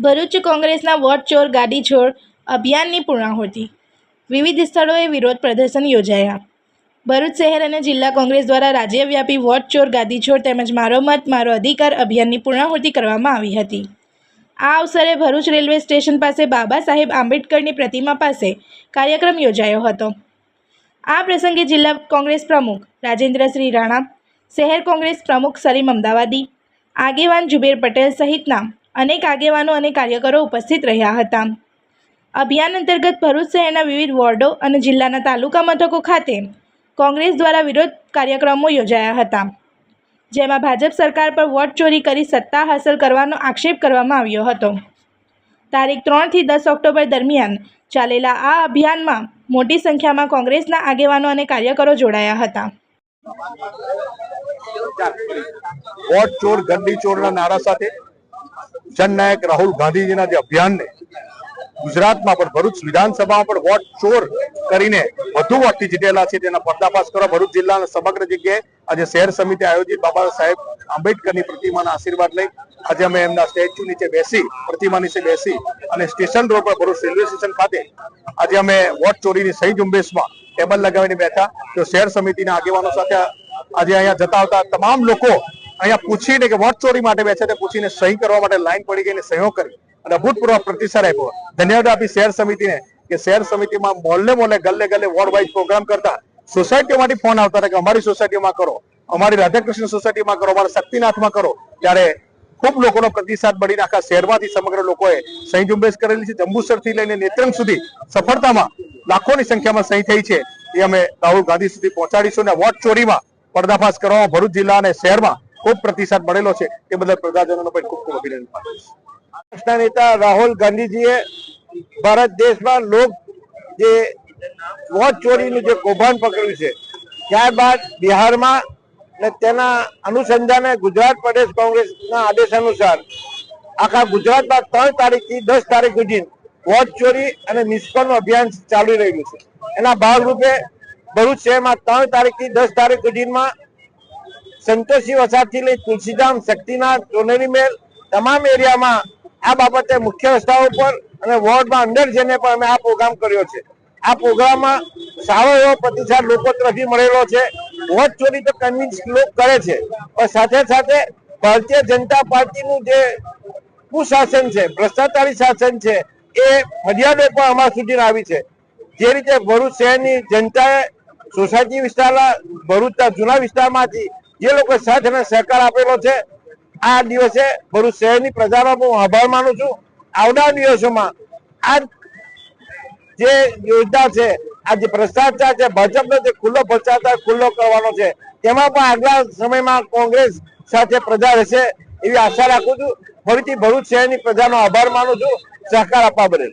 ભરૂચ કોંગ્રેસના વોટ ચોર ગાડી છોડ અભિયાનની પૂર્ણાહુતિ. વિવિધ સ્થળોએ વિરોધ પ્રદર્શન યોજાયા. ભરૂચ શહેર અને જિલ્લા કોંગ્રેસ દ્વારા રાજ્યવ્યાપી વોટ ચોર ગાદી છોડ તેમજ મારો મત, મારો અધિકાર અભિયાનની પૂર્ણાહુતિ કરવામાં આવી હતી. આ અવસરે ભરૂચ રેલવે સ્ટેશન પાસે બાબા સાહેબ આંબેડકરની પ્રતિમા પાસે કાર્યક્રમ યોજાયો હતો. આ પ્રસંગે જિલ્લા કોંગ્રેસ પ્રમુખ રાજેન્દ્રશ્રી રાણા, શહેર કોંગ્રેસ પ્રમુખ સલીમ અમદાવાદી, આગેવાન જુબેર પટેલ સહિતના અનેક આગેવાનો અને કાર્યકરો ઉપસ્થિત રહ્યા હતા. અભિયાન અંતર્ગત ભરૂચ શહેરના વિવિધ વોર્ડો અને જિલ્લાના તાલુકા મથકો ખાતે કોંગ્રેસ દ્વારા વિરોધ કાર્યક્રમો યોજાયા હતા. જેમાં ભાજપ સરકાર પર વોટ ચોરી કરી સત્તા હાંસલ કરવાનો આક્ષેપ કરવામાં આવ્યો હતો. તારીખ ત્રણથી દસ ઓક્ટોબર દરમિયાન ચાલેલા આ અભિયાનમાં મોટી સંખ્યામાં કોંગ્રેસના આગેવાનો અને કાર્યકરો જોડાયા હતા. વોટ ચોર ગંદી ચોરના નારા સાથે જનનાયક રાહુલ ગાંધીજીના જે અભિયાનને ગુજરાતમાં પણ ભરૂચ વિધાનસભામાં પણ વોટ ચોર કરીને વધુ વોટથી જીતેલા છે, તેના પર્દાફાશ કરવા ભરૂચ જિલ્લાના સમગ્ર જગ્યાએ આજે શહેર સમિતિ આયોજિત. બાબા સાહેબ આંબેડકરની પ્રતિમાના આશીર્વાદ લઈ આજે અમે એમના સ્ટેચ્યુ નીચે બેસી, પ્રતિમા નીચે બેસી અને સ્ટેશન રોડ પર ભરૂચ રેલવે સ્ટેશન ખાતે આજે અમે વોટ ચોરીની સહી ઝુંબેશમાં ટેબલ લગાવીને બેઠા. તો શહેર સમિતિના આગેવાનો સાથે આજે અહીંયા જતા આવતા તમામ લોકો અહીંયા પૂછીને કે વોટ ચોરી માટે બેસે તે પૂછીને સહી કરવા માટે લાઈન પડી ગઈ સહયોગ કરી. અને અભૂતપૂર્વ પ્રતિસાદ આપ્યો. ધન્યવાદ આપી શહેર સમિતિને કે શહેર સમિતિમાં મોલ્લે મોહલ્લે ગલ્લે ગલ્લે વોર્ડ વાઇઝ પ્રોગ્રામ કરતા સોસાયટીઓમાંથી ફોન આવતા હતા કે અમારી સોસાયટીમાં કરો, અમારી રાધાકૃષ્ણ સોસાયટીમાં કરો, અમારા શક્તિનાથમાં કરો. ત્યારે ખૂબ લોકોનો પ્રતિસાદ મળીને આખા શહેરમાંથી સમગ્ર લોકોએ સહી ઝુંબેશ કરેલી છે. જંબુસરથી લઈને નેત્રંગ સુધી સફળતામાં લાખોની સંખ્યામાં સહી થઈ છે. એ અમે રાહુલ ગાંધી સુધી પહોંચાડીશું અને વોટ ચોરીમાં પર્દાફાશ કરવામાં ભરૂચ જિલ્લા અને શહેરમાં ખૂબ પ્રતિસાદ મળેલો છે એ બદલ પ્રજાજનોનો પણ ખૂબ ખૂબ અભિનંદન. પાઠવું નેતા રાહુલ ગાંધીજીએ ભારત દેશમાં લોક જે વોટ ચોરીનું જે કૌભાંડ પકડ્યું છે, ત્યારબાદ બિહારમાં ને તેના અનુસંધાને ગુજરાત પ્રદેશ કોંગ્રેસના આદેશ અનુસાર આખા ગુજરાતમાં ત્રણ તારીખથી દસ તારીખ સુધી વોટ ચોરી અને નિષ્ફળનું અભિયાન ચાલી રહ્યું છે. એના ભાગરૂપે ભરૂચ શહેરમાં ત્રણ તારીખથી દસ તારીખ સુધીમાં સંતોષી વસાહતથી લઈ તુલસીધામ, શક્તિનાથ ચોનેરી મેલ તમામ એરિયામાં આ બાબતે મુખ્ય રસ્તાઓ પર અને વોર્ડમાં અંદર જઈને પણ અમે આ પ્રોગ્રામ કર્યો છે. આ પ્રોગ્રામમાં સારો એવો પ્રતિસાદ લોકો તરફથી મળેલો છે. વોટ ચોરી તો કન્વિન્સ લોકો કરે છે. પણ સાથે સાથે ભારતીય જનતા પાર્ટીનું જે કુશાસન છે, ભ્રષ્ટાચારી શાસન છે, એ ફરિયાદો પણ અમારા સુધી આવી છે. જે રીતે ભરૂચ શહેરની જનતાએ સોસાયટી વિસ્તારના, ભરૂચના જૂના વિસ્તારમાંથી જે લોકો સાથ અને સહકાર આપેલો છે, આ દિવસે ભરૂચ શહેરની પ્રજાનો હું આભાર માનું છું. આવનાર દિવસોમાં આ જે યોજના છે, આ જે ભ્રષ્ટાચાર છે, ભાજપનો જે ખુલ્લો ભ્રષ્ટાચાર ખુલ્લો કરવાનો છે, તેમાં પણ આગલા સમયમાં કોંગ્રેસ સાથે પ્રજા રહેશે એવી આશા રાખું છું. ફરીથી ભરૂચ શહેરની પ્રજાનો આભાર માનું છું. સહકાર આપવા બદલ.